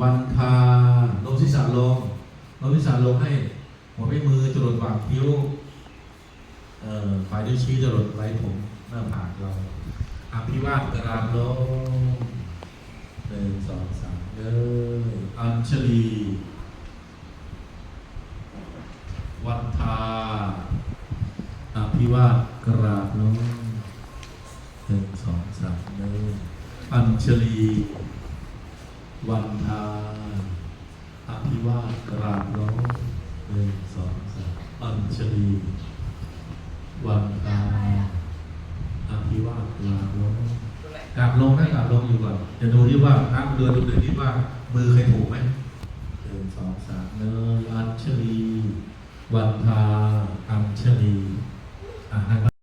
วันทาลงศีรษะลงลงศีรษะลงให้หัวไม่มือจรดหว่างคิ้วเอ่ายนิ้วชี้จรดไว้ผมหน้าผากเราอภิวาทกรามลงหนึ่งสองสามเลยอัญชลีวันทาอภิวาทกราบลงหนึ่งสองสามเลยอัญชลี วันทาอภิวาทกราบลงหนึ่งสองสามอัญชลีวันทาอภิวาทกราบลงกราบลงนะกราบลงอยู่ก่อนจะดูที่ว่าน้ำเรือดูเดือที่ว่ามือใครถูกไหมหนึ่งสองสามเนยอัญชลีวันทาอัญชลีอ่า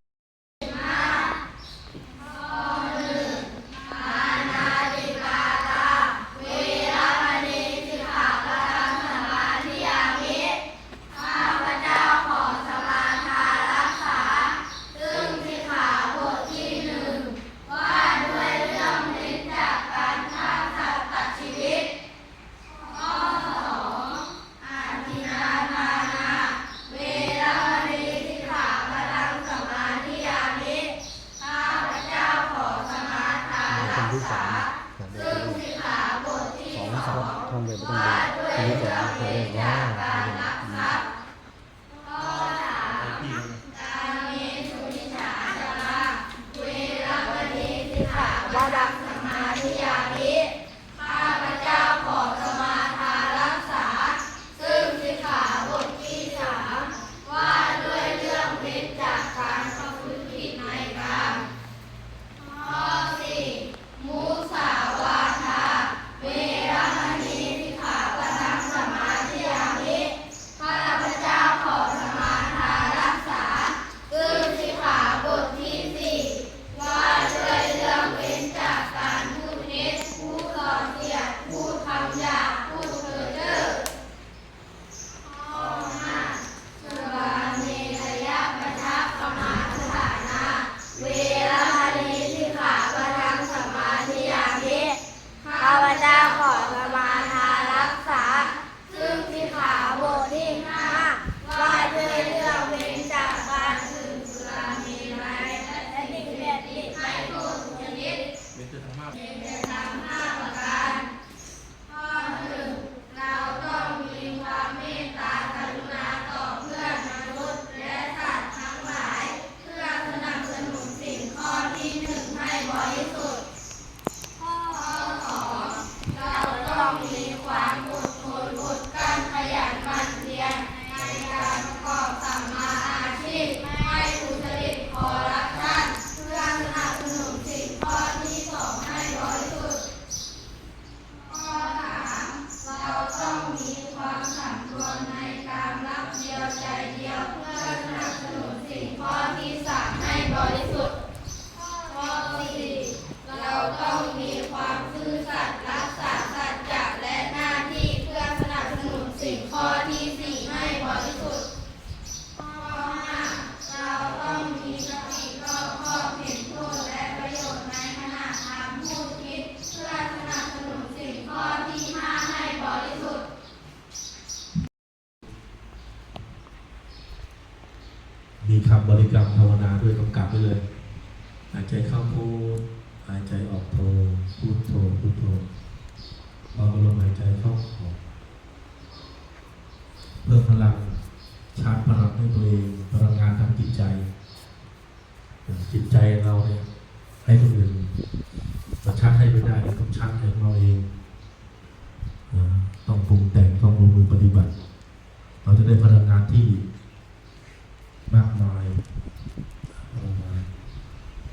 ต้องดูคนที่สองเขาเรียกว่าข้ มีคำบริกรรมภาวนาด้วยกำกับไปเลย หายใจเข้าพูดหายใจออกโทพูดโทพูดโทพอลมหายใจเข้าออกเพิ่มพลังชาร์จพลังให้ตัวเองพลังงานทางจิตใจ จิตใจเราเนี่ยให้คนอื่นมาชาร์จให้ไม่ได้ต้องชาร์จให้ของเราเองต้องปรุงแต่งต้องลงมือปฏิบัติ เราจะได้พลังงานที่ มากมายพลังงาน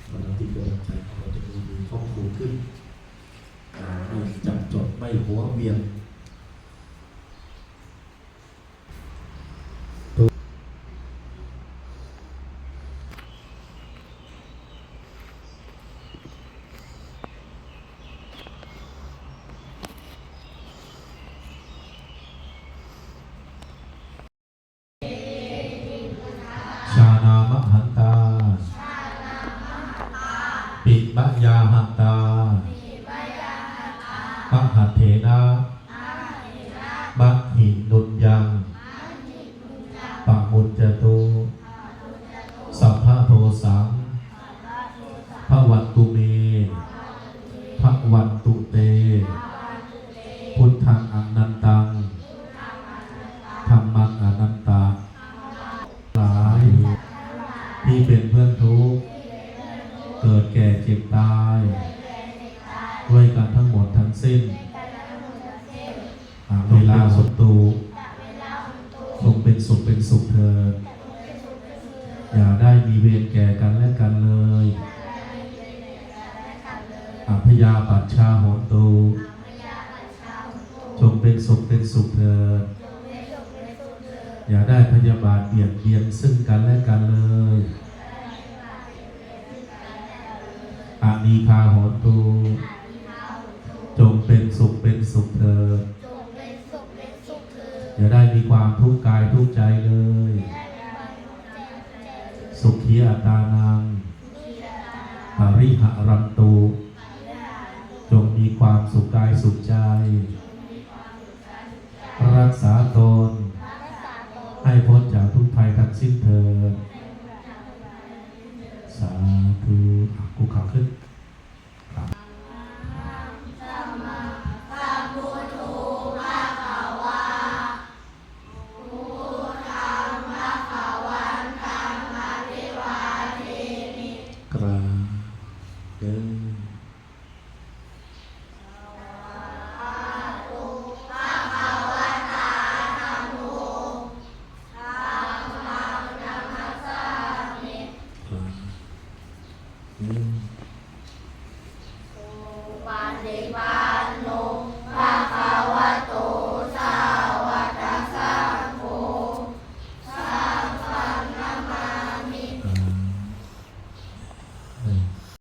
พลังที่เกิดจากใจของเราจะมีมีครอบคลุมขึ้นไม่จับจดไม่หัวเวียง ปิบะยาหัตตาปะหะเถนะมัหินนุนยังปักมุจจตุสัพพะโทสังพระวันตุเมพระวันตุเต พุทธังอนันตังธรรมังอนันตังหลายที่เป็นเพื่อนทู เจ็บตาย ด้วยกันทั้งหมดทั้งสิ้นเวลาสมตูจงเป็นสุขเป็นสุขเธอ อย่าได้มีเวรแก่กันและกันเลยอัพยาปัชชาโหนตูจงเป็นสุขเป็นสุขเธอ อย่าได้พยาบาทเบียดเบียนซึ่งกันและกันเลย อานีคาโหนตูจงเป็นสุขเป็นสุขเถิดอย่าได้มีความทุกข์กายทุกข์ใจเลย สุขีอัตานังปริหารันตุจงมีความสุขกายสุขใจ รักษาตน ให้พ้นจากทุกภัยทั้งสิ้นเถิด đế ba